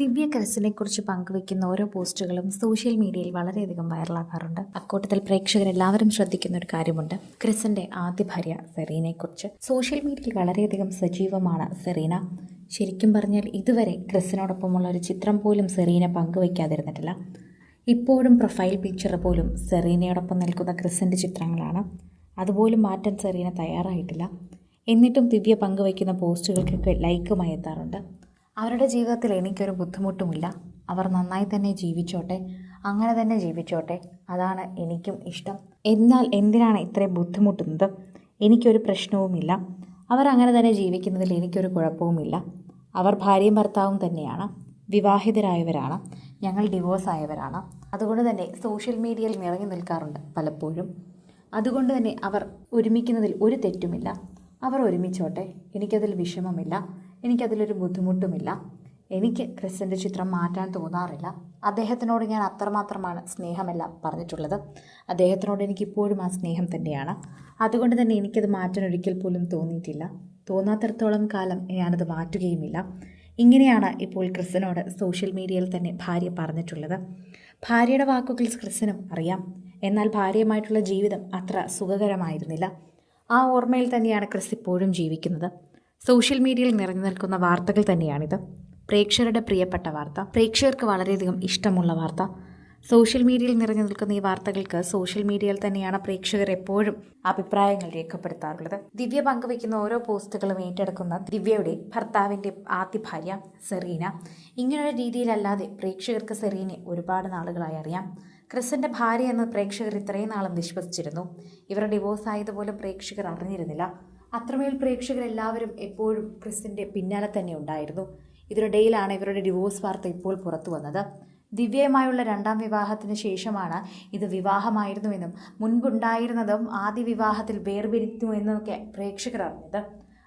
ദിവ്യ കരസിനെ കുറിച്ച് പങ്കുവെക്കുന്ന ഓരോ പോസ്റ്റുകളും സോഷ്യൽ മീഡിയയിൽ വളരെയധികം വൈറലാകാറുണ്ട്. അക്കൂട്ടത്തിൽ പ്രേക്ഷകരെല്ലാവരും ശ്രദ്ധിക്കുന്ന ഒരു കാര്യമുണ്ട്. ക്രിസിന്റെ ആദ്യ ഭാര്യ സെറീനയെക്കുറിച്ച്. സോഷ്യൽ മീഡിയയിൽ വളരെയധികം സജീവമാണ് സെറീന. ശരിക്കും പറഞ്ഞാൽ ഇതുവരെ ക്രിസിനോടൊപ്പമുള്ള ഒരു ചിത്രം പോലും സെറീന പങ്കുവയ്ക്കാതിരുന്നിട്ടില്ല. ഇപ്പോഴും പ്രൊഫൈൽ പിക്ചർ പോലും സെറീനയോടൊപ്പം നിൽക്കുന്ന ക്രിസിന്റെ ചിത്രങ്ങളാണ്. അതുപോലും മാറ്റാൻ സെറീന തയ്യാറായിട്ടില്ല. എന്നിട്ടും ദിവ്യ പങ്കുവയ്ക്കുന്ന പോസ്റ്റുകൾക്കൊക്കെ ലൈക്കുമായി എത്താറുണ്ട്. അവരുടെ ജീവിതത്തിൽ എനിക്കൊരു ബുദ്ധിമുട്ടുമില്ല. അവർ നന്നായി തന്നെ ജീവിച്ചോട്ടെ അങ്ങനെ തന്നെ ജീവിച്ചോട്ടെ. അതാണ് എനിക്കും ഇഷ്ടം. എന്നാൽ എന്തിനാണ് ഇത്രയും ബുദ്ധിമുട്ടുന്നത്? എനിക്കൊരു പ്രശ്നവുമില്ല. അവർ അങ്ങനെ തന്നെ ജീവിക്കുന്നതിൽ എനിക്കൊരു കുഴപ്പവുമില്ല. അവർ ഭാര്യയും ഭർത്താവും തന്നെയാണ്. വിവാഹിതരായവരാണ്. ഞങ്ങൾ ഡിവോഴ്സ് ആയവരാണ് അതുകൊണ്ട് തന്നെ സോഷ്യൽ മീഡിയയിൽ നിറഞ്ഞു നിൽക്കാറുണ്ട് പലപ്പോഴും. അതുകൊണ്ട് തന്നെ അവർ ഒരുമിക്കുന്നതിൽ ഒരു തെറ്റുമില്ല. അവർ ഒരുമിച്ചോട്ടെ. എനിക്കതിൽ വിഷമമില്ല. എനിക്കതിലൊരു ബുദ്ധിമുട്ടുമില്ല. എനിക്ക് ക്രിസ്ത്യന്റെ ചിത്രം മാറ്റാൻ തോന്നാറില്ല. അദ്ദേഹത്തിനോട് ഞാൻ അത്രമാത്രമാണ് സ്നേഹമെല്ലാം പറഞ്ഞിട്ടുള്ളത്. അദ്ദേഹത്തിനോട് എനിക്കിപ്പോഴും ആ സ്നേഹം തന്നെയാണ്. അതുകൊണ്ട് തന്നെ എനിക്കത് മാറ്റാൻ ഒരിക്കൽ പോലും തോന്നിയിട്ടില്ല. തോന്നാത്തിടത്തോളം കാലം ഞാനത് മാറ്റുകയുമില്ല. ഇങ്ങനെയാണ് ഇപ്പോൾ ക്രിസ്ത്യനോട് സോഷ്യൽ മീഡിയയിൽ തന്നെ ഭാര്യ പറഞ്ഞിട്ടുള്ളത്. ഭാര്യയുടെ വാക്കുകൾ ക്രിസ്ത്യനും അറിയാം. എന്നാൽ ഭാര്യയുമായിട്ടുള്ള ജീവിതം അത്ര സുഖകരമായിരുന്നില്ല. ആ ഓർമ്മയിൽ തന്നെയാണ് ക്രിസ് ഇപ്പോഴും ജീവിക്കുന്നത്. സോഷ്യൽ മീഡിയയിൽ നിറഞ്ഞു നിൽക്കുന്ന വാർത്തകൾ തന്നെയാണിത്. പ്രേക്ഷകരുടെ പ്രിയപ്പെട്ട വാർത്ത പ്രേക്ഷകർക്ക് വളരെയധികം ഇഷ്ടമുള്ള വാർത്ത. സോഷ്യൽ മീഡിയയിൽ നിറഞ്ഞു നിൽക്കുന്ന ഈ വാർത്തകൾക്ക് സോഷ്യൽ മീഡിയയിൽ തന്നെയാണ് പ്രേക്ഷകർ എപ്പോഴും അഭിപ്രായങ്ങൾ രേഖപ്പെടുത്താറുള്ളത്. ദിവ്യ പങ്കുവയ്ക്കുന്ന ഓരോ പോസ്റ്റുകളും ഏറ്റെടുക്കുന്ന ദിവ്യയുടെ ഭർത്താവിന്റെ ആദ്യ ഭാര്യ സെറീന. ഇങ്ങനൊരു രീതിയിലല്ലാതെ പ്രേക്ഷകർക്ക് സെറീനെ ഒരുപാട് നാളുകളായി അറിയാം. ക്രിസിന്റെ ഭാര്യ എന്ന് പ്രേക്ഷകർ ഇത്രയും നാളും വിശ്വസിച്ചിരുന്നു. ഇവർ ഡിവോഴ്സ് ആയതുപോലും പ്രേക്ഷകർ അറിഞ്ഞിരുന്നില്ല. അത്രമേൽ പ്രേക്ഷകരെല്ലാവരും എപ്പോഴും ക്രിസിന്റെ പിന്നാലെ തന്നെ ഉണ്ടായിരുന്നു. ഇതിനിടയിലാണ് ഇവരുടെ ഡിവോഴ്സ് വാർത്ത ഇപ്പോൾ പുറത്തു വന്നത്. ദിവ്യയുമായുള്ള രണ്ടാം വിവാഹത്തിന് ശേഷമാണ് ഇത് വിവാഹമായിരുന്നുവെന്നും മുൻപുണ്ടായിരുന്നതും ആദ്യ വിവാഹത്തിൽ വേർപിരിച്ചു എന്നൊക്കെ പ്രേക്ഷകർ അറിഞ്ഞത്.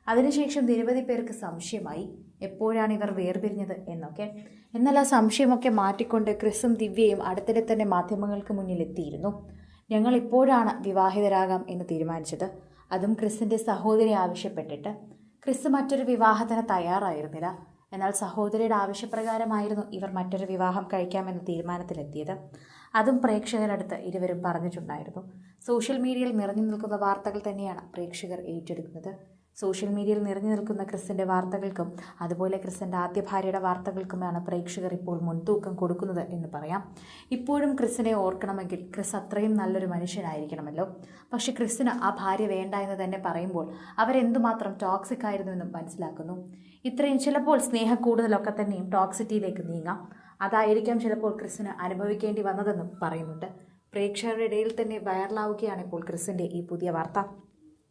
അതിനുശേഷം നിരവധി പേർക്ക് സംശയമായി എപ്പോഴാണ് ഇവർ വേർപിരിഞ്ഞത് എന്നൊക്കെ. എന്നാൽ ആ സംശയമൊക്കെ മാറ്റിക്കൊണ്ട് ക്രിസും ദിവ്യയും അടുത്തിടെ തന്നെ മാധ്യമങ്ങൾക്ക് മുന്നിലെത്തിയിരുന്നു. ഞങ്ങൾ ഇപ്പോഴാണ് വിവാഹിതരാകാം എന്ന് തീരുമാനിച്ചത്. അതും ക്രിസിന്റെ സഹോദരി ആവശ്യപ്പെട്ടിട്ട്. ക്രിസ് മറ്റൊരു വിവാഹത്തിന് തയ്യാറായിരുന്നില്ല. എന്നാൽ സഹോദരിയുടെ ആവശ്യപ്രകാരമായിരുന്നു ഇവർ മറ്റൊരു വിവാഹം കഴിക്കാമെന്ന തീരുമാനത്തിലെത്തിയത്. അതും പ്രേക്ഷകരടുത്ത് ഇരുവരും പറഞ്ഞിട്ടുണ്ടായിരുന്നു. സോഷ്യൽ മീഡിയയിൽ നിറഞ്ഞു നിൽക്കുന്ന വാർത്തകൾ തന്നെയാണ് പ്രേക്ഷകർ ഏറ്റെടുക്കുന്നത്. സോഷ്യൽ മീഡിയയിൽ നിറഞ്ഞു നിൽക്കുന്ന ക്രിസിന്റെ വാർത്തകൾക്കും അതുപോലെ ക്രിസിന്റെ ആദ്യ ഭാര്യയുടെ വാർത്തകൾക്കുമാണ് പ്രേക്ഷകർ ഇപ്പോൾ മുൻതൂക്കം കൊടുക്കുന്നത് എന്ന് പറയാം. ഇപ്പോഴും ക്രിസിനെ ഓർക്കണമെങ്കിൽ ക്രിസ് അത്രയും നല്ലൊരു മനുഷ്യനായിരിക്കണമല്ലോ. പക്ഷേ ക്രിസിന് ആ ഭാര്യ വേണ്ട എന്ന് തന്നെ പറയുമ്പോൾ അവരെന്തുമാത്രം ടോക്സിക് ആയിരുന്നുവെന്നും മനസ്സിലാക്കുന്നു. ഇത്രയും ചിലപ്പോൾ സ്നേഹ കൂടുതലൊക്കെ തന്നെയും ടോക്സിറ്റിയിലേക്ക് നീങ്ങാം. അതായിരിക്കാം ചിലപ്പോൾ ക്രിസിന് അനുഭവിക്കേണ്ടി വന്നതെന്നും പറയുന്നുണ്ട്. പ്രേക്ഷകരുടെ ഇടയിൽ തന്നെ വൈറലാവുകയാണ് ഇപ്പോൾ ക്രിസിന്റെ ഈ പുതിയ വാർത്ത.